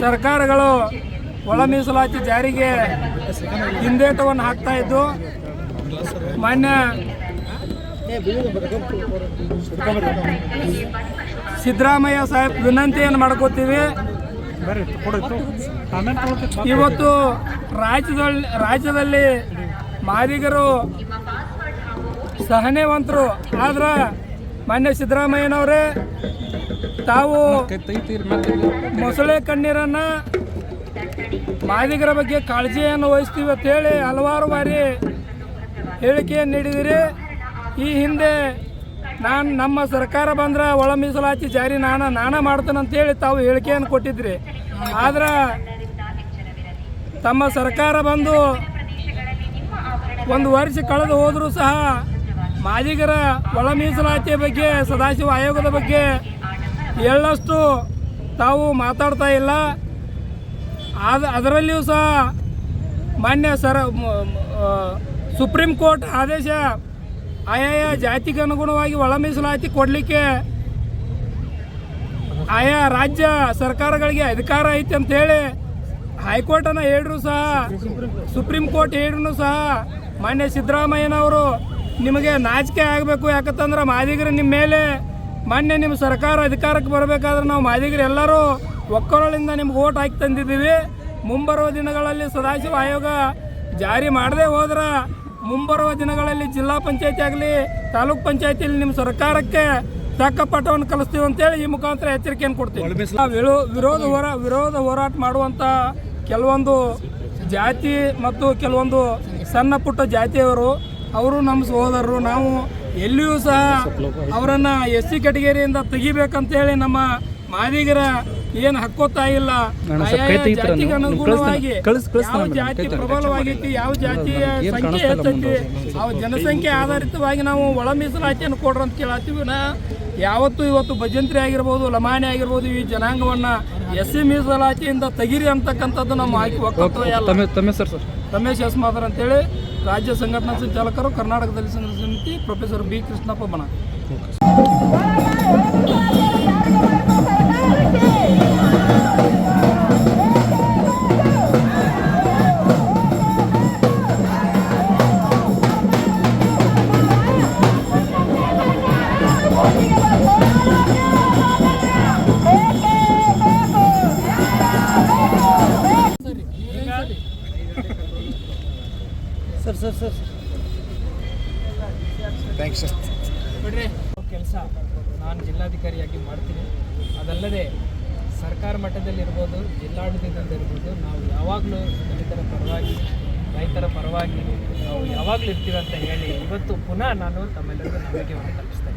ಸರ್ಕಾರಗಳು ಒಳ ಮೀಸಲಾತಿ ಜಾರಿಗೆ ಹಿಂದೇಟವನ್ನು ಹಾಕ್ತಾ ಇದ್ದು, ಮಾನ್ಯ ಸಿದ್ದರಾಮಯ್ಯ ಸಾಹೇಬ್ ವಿನಂತಿಯನ್ನು ಮಾಡ್ಕೋತೀವಿ. ಇವತ್ತು ರಾಜ್ಯದಲ್ಲಿ ರಾಜ್ಯದಲ್ಲಿ ಮಾದಿಗರು ಸಹನೆವಂತರು. ಆದ್ರೆ ಮಾನ್ಯ ಸಿದ್ದರಾಮಯ್ಯನವರೇ ತಾವು ಮೊಸಳೆ ಕಣ್ಣೀರನ್ನು ಮಾದಿಗರ ಬಗ್ಗೆ ಕಾಳಜಿಯನ್ನು ವಹಿಸ್ತೀವಿ ಅಂತೇಳಿ ಹಲವಾರು ಬಾರಿ ಹೇಳಿಕೆಯನ್ನು ನೀಡಿದಿರಿ. ಈ ಹಿಂದೆ ನಾನು ನಮ್ಮ ಸರ್ಕಾರ ಬಂದ್ರೆ ಒಳ ಮೀಸಲಾತಿ ಜಾರಿ ನಾನು ನಾನೇ ಮಾಡ್ತೇನೆ ಅಂತೇಳಿ ತಾವು ಹೇಳಿಕೆಯನ್ನು ಕೊಟ್ಟಿದ್ರಿ. ಆದ್ರೆ ತಮ್ಮ ಸರ್ಕಾರ ಬಂದು ಒಂದು ವರ್ಷ ಕಳೆದು ಹೋದರೂ ಸಹ ಮಾದಿಗರ ಒಳ ಮೀಸಲಾತಿಯ ಬಗ್ಗೆ ಸದಾಶಿವ ಆಯೋಗದ ಬಗ್ಗೆ ಎಳ್ಳಷ್ಟು ತಾವು ಮಾತಾಡ್ತಾ ಇಲ್ಲ. ಆದ ಅದರಲ್ಲಿಯೂ ಸಹ ಮಾನ್ಯ ಸರ ಸುಪ್ರೀಂ ಕೋರ್ಟ್ ಆದೇಶ ಆಯಾಯ ಜಾತಿಗೆ ಅನುಗುಣವಾಗಿ ಒಳ ಮೀಸಲಾತಿ ಕೊಡಲಿಕ್ಕೆ ಆಯಾ ರಾಜ್ಯ ಸರ್ಕಾರಗಳಿಗೆ ಅಧಿಕಾರ ಐತೆ ಅಂತೇಳಿ ಹೈಕೋರ್ಟನ್ನು ಹೇಳಿದ್ರು ಸಹ, ಸುಪ್ರೀಂ ಕೋರ್ಟ್ ಹೇಳಿದ್ರು ಸಹ ಮಾನ್ಯ ಸಿದ್ದರಾಮಯ್ಯನವರು ನಿಮಗೆ ನಾಚಿಕೆ ಆಗಬೇಕು. ಯಾಕಂತಂದ್ರೆ ಮಾದಿಗರು ನಿಮ್ಮ ಮೇಲೆ ಮಾನ್ಯ ನಿಮ್ಮ ಸರ್ಕಾರ ಅಧಿಕಾರಕ್ಕೆ ಬರಬೇಕಾದ್ರೆ ನಾವು ಮಾದಿಗರು ಎಲ್ಲರೂ ಒಕ್ಕಲಿಂದ ನಿಮ್ಗೆ ಓಟ್ ಹಾಕಿ ತಂದಿದ್ದೀವಿ. ಮುಂಬರುವ ದಿನಗಳಲ್ಲಿ ಸದಾಶಿವ ಆಯೋಗ ಜಾರಿ ಮಾಡದೆ ಹೋದ್ರೆ ಮುಂಬರುವ ದಿನಗಳಲ್ಲಿ ಜಿಲ್ಲಾ ಪಂಚಾಯತಿ ಆಗಲಿ ತಾಲೂಕ್ ಪಂಚಾಯತಿಯಲ್ಲಿ ನಿಮ್ಮ ಸರ್ಕಾರಕ್ಕೆ ತಕ್ಕ ಪಟ್ಟವನ್ನು ಕಲಿಸ್ತೀವಿ ಅಂತೇಳಿ ಈ ಮುಖಾಂತರ ಎಚ್ಚರಿಕೆಯನ್ನು ಕೊಡ್ತೀವಿ. ವಿರೋಧ ಹೋರಾ ವಿರೋಧ ಹೋರಾಟ ಮಾಡುವಂಥ ಕೆಲವೊಂದು ಜಾತಿ ಮತ್ತು ಕೆಲವೊಂದು ಸಣ್ಣ ಪುಟ್ಟ ಜಾತಿಯವರು ಅವರು ನಮ್ಮ ಸಹೋದರರು ನಾವು ಎಲ್ಲಿಯೂ ಸಹ ಅವರನ್ನು ಎಸ್ ಸಿ ಕೆಟಗರಿಯಿಂದ ತೆಗಿಬೇಕಂತೇಳಿ ನಮ್ಮ ಮಾದಿಗರ ಏನು ಹಕ್ಕೋತಾ ಇಲ್ಲ ಜಾತಿಗೆ ಅನುಗುಣವಾಗಿ ಯಾವ ಜಾತಿ ಪ್ರಬಲವಾಗೈತಿ ಯಾವ ಜಾತಿಯ ಸಂಖ್ಯೆ ಹೆಚ್ಚೈತಿ ಆ ಜನಸಂಖ್ಯೆ ಆಧಾರಿತವಾಗಿ ನಾವು ಒಳ ಮೀಸಲಾತಿಯನ್ನು ಕೊಡ್ರಿ ಅಂತ ಕೇಳತ್ತೀವಿ ನಾ ಯಾವತ್ತು ಇವತ್ತು ಭಜಂತ್ರಿ ಆಗಿರ್ಬೋದು ಲಮಾಣಿ ಆಗಿರ್ಬೋದು ಈ ಜನಾಂಗವನ್ನ ಎಸ್ ಸಿ ಮೀಸಲಾತಿಯಿಂದ ತೆಗಿರಿ ಅಂತಕ್ಕಂಥದ್ದು ನಮ್ಮ ಹಾಕಿ ಸರ್? ರಮೇಶ್ ಎಸ್ ಮಾದರ್ ಅಂತೇಳಿ. ರಾಜ್ಯ ಸಂಘಟನಾ ಸಂಚಾಲಕರು ಕರ್ನಾಟಕದಲ್ಲಿ ಸಂಘ ಸಮಿತಿ ಪ್ರೊಫೆಸರ್ ಬಿ ಕೃಷ್ಣಪ್ಪ ಬಣ ಸರ್ ಸರ್ ಸರ್. ಕೆಲಸ ನಾನು ಜಿಲ್ಲಾಧಿಕಾರಿಯಾಗಿ ಮಾಡ್ತೀನಿ. ಅದಲ್ಲದೆ ಸರ್ಕಾರ ಮಟ್ಟದಲ್ಲಿರ್ಬೋದು ಜಿಲ್ಲಾಡಳಿತದಲ್ಲಿರ್ಬೋದು ನಾವು ಯಾವಾಗಲೂ ದಲಿತರ ಪರವಾಗಿ ರೈತರ ಪರವಾಗಿ ನಾವು ಯಾವಾಗಲೂ ಇರ್ತೀವಿ ಅಂತ ಹೇಳಿ ಇವತ್ತು ಪುನಃ ನಾನು ತಮ್ಮೆಲ್ಲರಿಗೂ ನಂಬಿಕೆಯನ್ನು ತಲುಪಿಸ್ತೇನೆ